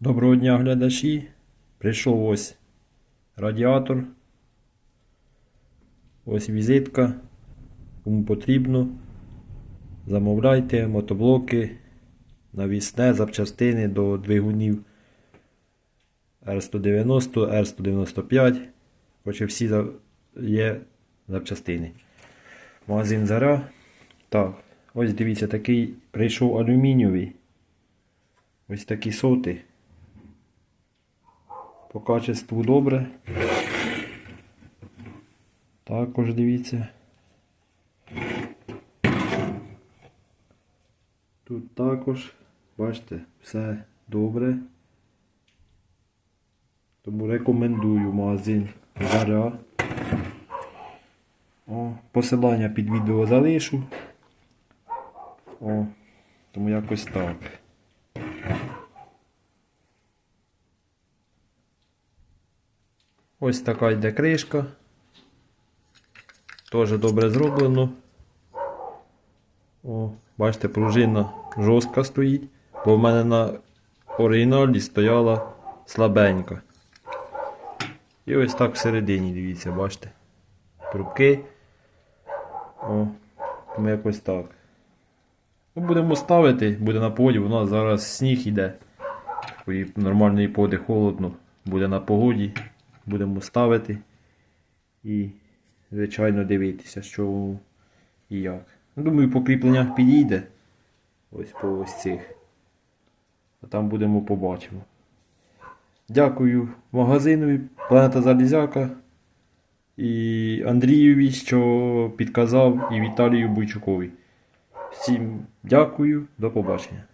Доброго дня, глядачі. Прийшов ось радіатор. Ось візитка. Кому потрібно. Замовляйте мотоблоки, навісне, запчастини до двигунів R190, R195. Хоче всі є запчастини. Магазин Зара. Так, ось дивіться, такий прийшов алюмінієвий. Ось такі соти. По качеству добре. Також дивіться. Тут також, бачите, все добре. Тому рекомендую магазин Заря. О, посилання під відео залишу. О, тому якось так. Ось така йде кришка. Теж добре зроблено. О, бачите, пружина жорстка стоїть, бо в мене на оригіналі стояла слабенька. І ось так всередині, дивіться, бачите. Трубки. О, тому якось так. Ну, будемо ставити, буде на погоді, у нас зараз сніг іде. І нормальної погоди холодно, буде на погоді. Будемо ставити і, звичайно, дивитися, що і як. Ну, Думаю, по кріпленнях підійде. Ось по ось цих. А там будемо побачимо. Дякую магазинові Планета Залізяка і Андрієві, що підказав, і Віталію Бойчукові. Всім дякую, до побачення.